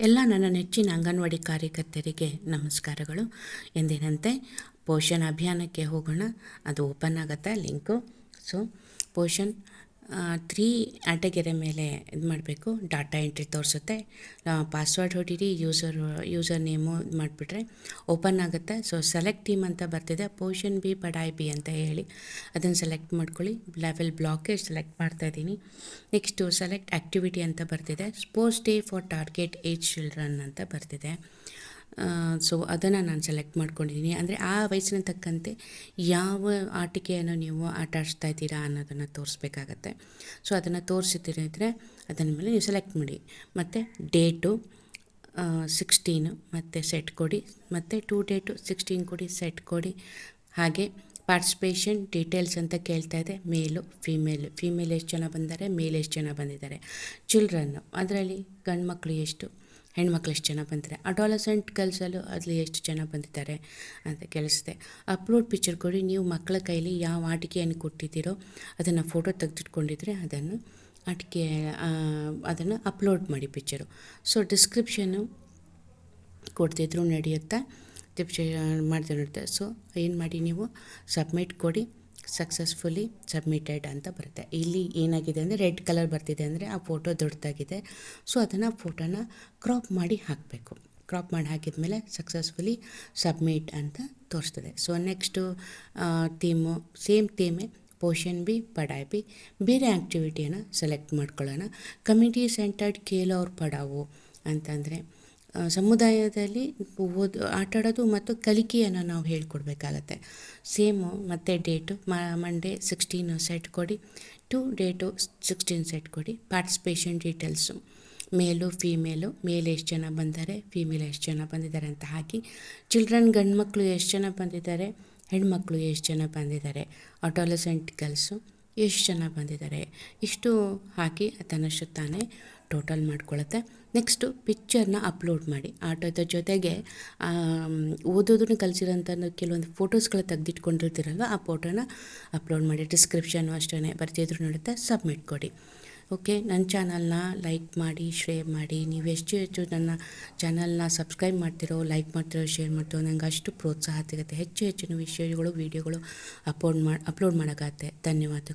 ಎಲ್ಲ ನನ್ನ ನೆಚ್ಚಿನ ಅಂಗನವಾಡಿ ಕಾರ್ಯಕರ್ತರಿಗೆ ನಮಸ್ಕಾರಗಳು. ಎಂದಿನಂತೆ ಪೋಷಣ್ ಅಭಿಯಾನಕ್ಕೆ ಹೋಗೋಣ. ಅದು ಓಪನ್ ಆಗುತ್ತೆ ಲಿಂಕು? ಸೊ ಪೋಷಣ್ ತ್ರೀ ಆಟಗೆರೆ ಮೇಲೆ ಇದು ಮಾಡಬೇಕು. ಡಾಟಾ ಎಂಟ್ರಿ ತೋರಿಸುತ್ತೆ. ಪಾಸ್ವರ್ಡ್ ಹೊಡೀರಿ ಯೂಸರ್ ಯೂಸರ್ ನೇಮು ಇದು ಮಾಡಿಬಿಟ್ರೆ ಓಪನ್ ಆಗುತ್ತೆ. ಸೊ ಸೆಲೆಕ್ಟ್ ಟೀಮ್ ಅಂತ ಬರ್ತಿದೆ. ಪೋಷನ್ ಬಿ ಪಡಾಯ್ ಬಿ ಅಂತ ಹೇಳಿ ಅದನ್ನು ಸೆಲೆಕ್ಟ್ ಮಾಡ್ಕೊಳ್ಳಿ. ಲೆವೆಲ್ ಬ್ಲಾಕೇಜ್ ಸೆಲೆಕ್ಟ್ ಮಾಡ್ತಾ ಇದ್ದೀನಿ. ನೆಕ್ಸ್ಟು ಸೆಲೆಕ್ಟ್ ಆ್ಯಕ್ಟಿವಿಟಿ ಅಂತ ಬರ್ತಿದೆ. Sports day for target age children ಅಂತ ಬರ್ತಿದೆ. ಸೊ ಅದನ್ನು ನಾನು ಸೆಲೆಕ್ಟ್ ಮಾಡ್ಕೊಂಡಿದ್ದೀನಿ ಅಂದರೆ ಆ ವಯಸ್ಸಿನ ತಕ್ಕಂತೆ ಯಾವ ಆಟಿಕೆಯನ್ನು ನೀವು ಆಟ ಆಡಿಸ್ತಾ ಇದ್ದೀರಾ ಅನ್ನೋದನ್ನು ತೋರಿಸ್ಬೇಕಾಗತ್ತೆ. ಸೊ ಅದನ್ನು ತೋರಿಸಿದ್ರೆ ಅದನ್ನ ಮೇಲೆ ನೀವು ಸೆಲೆಕ್ಟ್ ಮಾಡಿ. ಮತ್ತು ಡೇಟು ಸಿಕ್ಸ್ಟೀನು ಮತ್ತು ಸೆಟ್ ಕೊಡಿ. ಮತ್ತು ಟೂ ಡೇಟು ಸಿಕ್ಸ್ಟೀನ್ ಕೊಡಿ ಸೆಟ್ ಕೊಡಿ. ಹಾಗೆ ಪಾರ್ಟಿಸಿಪೇಷನ್ ಡೀಟೇಲ್ಸ್ ಅಂತ ಕೇಳ್ತಾ ಇದೆ. ಮೇಲು ಫೀಮೇಲು ಫೀಮೇಲ್ ಎಷ್ಟು ಜನ ಬಂದಿದ್ದಾರೆ ಮೇಲ್ ಎಷ್ಟು ಜನ ಬಂದಿದ್ದಾರೆ. ಚಿಲ್ಡ್ರನ್ನು ಅದರಲ್ಲಿ ಗಂಡು ಮಕ್ಕಳು ಎಷ್ಟು? ಹೆಣ್ಮಕ್ಳು ಎಷ್ಟು ಜನ ಬಂದಿದ್ದಾರೆ? ಅಡಾಲಸೆಂಟ್ ಗರ್ಲ್ಸಲ್ಲೂ ಅಲ್ಲಿ ಎಷ್ಟು ಜನ ಬಂದಿದ್ದಾರೆ ಅಂತ ಕೇಳಿಸ್ದೆ ಅಪ್ಲೋಡ್ ಪಿಕ್ಚರ್ ಕೊಡಿ, ನೀವು ಮಕ್ಕಳ ಕೈಲಿ ಯಾವ ಆಟಿಕೆಯನ್ನು ಕೊಟ್ಟಿದ್ದೀರೋ ಅದನ್ನು ಫೋಟೋ ತೆಗೆದಿಟ್ಕೊಂಡಿದ್ರೆ ಅದನ್ನು ಆಟಿಕೆ ಅದನ್ನು ಅಪ್ಲೋಡ್ ಮಾಡಿ ಪಿಕ್ಚರು ಸೊ ಡಿಸ್ಕ್ರಿಪ್ಷನ್ನು ಕೊಡ್ತಿದ್ರು ನಡೆಯುತ್ತೆ? ಮಾಡಿದ್ರೆ ನೋಡುತ್ತೆ ಸೊ ಏನು ಮಾಡಿ ನೀವು? ಸಬ್ಮಿಟ್ ಕೊಡಿ. ಸಕ್ಸಸ್ಫುಲಿ ಸಬ್ಮಿಟೆಡ್ ಅಂತ ಬರುತ್ತೆ. ಇಲ್ಲಿ ಏನಾಗಿದೆ ಅಂದರೆ ರೆಡ್ ಕಲರ್ ಬರ್ತಿದೆ ಅಂದರೆ ಆ ಫೋಟೋ ದೊಡ್ಡದಾಗಿದೆ. ಸೊ ಅದನ್ನು ಫೋಟೋನ ಕ್ರಾಪ್ ಮಾಡಿ ಹಾಕಬೇಕು. ಕ್ರಾಪ್ ಮಾಡಿ ಹಾಕಿದ ಮೇಲೆ ಸಕ್ಸಸ್ಫುಲಿ ಸಬ್ಮಿಟ್ ಅಂತ ತೋರಿಸ್ತದೆ. ಸೊ ನೆಕ್ಸ್ಟು ಥೀಮು ಸೇಮ್ ಥೀಮೇ ಪೋಷನ್ ಬಿ ಪಡಾಯ್ ಬಿ ಬೇರೆ ಆ್ಯಕ್ಟಿವಿಟಿಯನ್ನು ಸೆಲೆಕ್ಟ್ ಮಾಡ್ಕೊಳ್ಳೋಣ. ಕಮಿಟಿ ಸೆಂಟರ್ಡ್ ಕೇಲ್ ಅವ್ರ ಪಡಾವು ಅಂತಂದರೆ ಸಮುದಾಯದಲ್ಲಿ ಓದು, ಆಟಾಡೋದು ಮತ್ತು ಕಲಿಕೆಯನ್ನು ನಾವು ಹೇಳ್ಕೊಡ್ಬೇಕಾಗತ್ತೆ. ಸೇಮು ಮತ್ತು ಡೇಟು ಮಂಡೇ ಸಿಕ್ಸ್ಟೀನು ಸೆಟ್ ಕೊಡಿ, ಟು ಡೇಟು ಸಿಕ್ಸ್ಟೀನ್ ಸೆಟ್ ಕೊಡಿ, participation details. Male, female, male ಎಷ್ಟು ಜನ ಬಂದಿದ್ದಾರೆ ಫೀಮೇಲ್ ಎಷ್ಟು ಜನ ಬಂದಿದ್ದಾರೆ ಅಂತ ಹಾಕಿ, ಚಿಲ್ಡ್ರನ್ ಗಂಡು ಮಕ್ಕಳು ಎಷ್ಟು ಜನ ಬಂದಿದ್ದಾರೆ, ಹೆಣ್ಮಕ್ಳು ಎಷ್ಟು ಜನ ಬಂದಿದ್ದಾರೆ ಅಡಾಲಸೆಂಟ್ ಗರ್ಲ್ಸು ಎಷ್ಟು ಜನ ಬಂದಿದ್ದಾರೆ. ಇಷ್ಟು ಹಾಕಿ ತನ್ನಷ್ಟು ತಾನೇ ಟೋಟಲ್ ಮಾಡ್ಕೊಳ್ಳುತ್ತೆ ನೆಕ್ಸ್ಟು ಪಿಕ್ಚರ್ನ ಅಪ್ಲೋಡ್ ಮಾಡಿ. ಆಟೋದ ಜೊತೆಗೆ ಓದೋದನ್ನು ಕಲಿಸಿರೋಂಥ ಕೆಲವೊಂದು ಫೋಟೋಸ್ಗಳು ತೆಗೆದಿಟ್ಕೊಂಡಿರ್ತೀರಲ್ವ, ಆ ಫೋಟೋನ ಅಪ್ಲೋಡ್ ಮಾಡಿ. ಡಿಸ್ಕ್ರಿಪ್ಷನ್ನು ಅಷ್ಟೇ ಬರ್ತಿದ್ರು ನೋಡುತ್ತೆ ಸಬ್ಮಿಟ್ ಕೊಡಿ. ಓಕೆ ನನ್ನ ಚಾನಲ್ನ ಲೈಕ್ ಮಾಡಿ ಶೇರ್ ಮಾಡಿ. ನೀವು ಎಷ್ಟು ಹೆಚ್ಚು ನನ್ನ ಚಾನಲ್ನ ಸಬ್ಸ್ಕ್ರೈಬ್ ಮಾಡ್ತಿರೋ ಲೈಕ್ ಮಾಡ್ತಿರೋ ಶೇರ್ ಮಾಡ್ತಿರೋ, ನಂಗೆ ಅಷ್ಟು ಪ್ರೋತ್ಸಾಹ ಸಿಗುತ್ತೆ ಹೆಚ್ಚು ಹೆಚ್ಚಿನ ವಿಷಯಗಳು ವೀಡಿಯೋಗಳು ಅಪ್ಲೋಡ್ ಮಾಡಿ ಅಪ್ಲೋಡ್ ಮಾಡೋಕ್ಕಾಗತ್ತೆ. ಧನ್ಯವಾದ